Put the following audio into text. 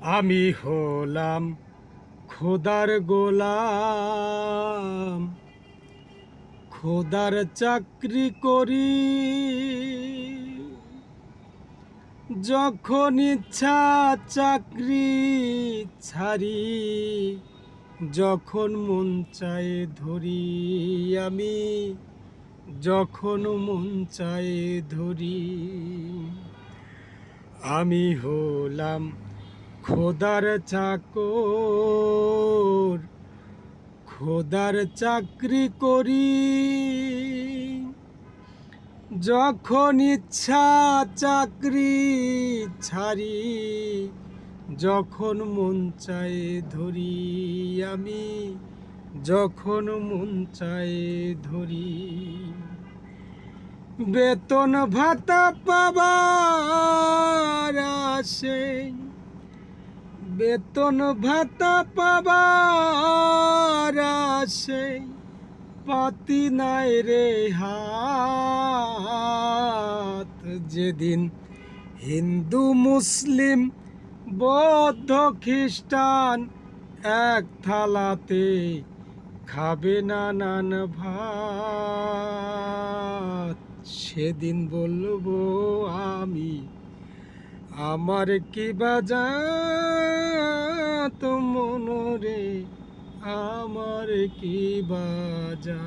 আমি হলাম খোদার গোলাম। খোদার চাকরি করি। যখন ইচ্ছা চাকরি ছাড়ি, যখন মন চায় ধরি আমি, যখন মন চায় ধরি। আমি হলাম খোদার চাকর, খোদার চাকরি করি। যখন ইচ্ছা চাকরি ছাড়ি, যখন মন চায় ধরি আমি, যখন মন চায় ধরি। বেতন ভাতা পাবার আসে বেতন ভাতা পাবার আসে, পাতি নাই রে হাত। যেদিন হিন্দু, মুসলিম, বৌদ্ধ, খ্রিস্টান এক থালাতে খাবে নানান ভাত, সেদিন বলব আমি, আমার কি বাজাত মনরে আমার কি বাজা?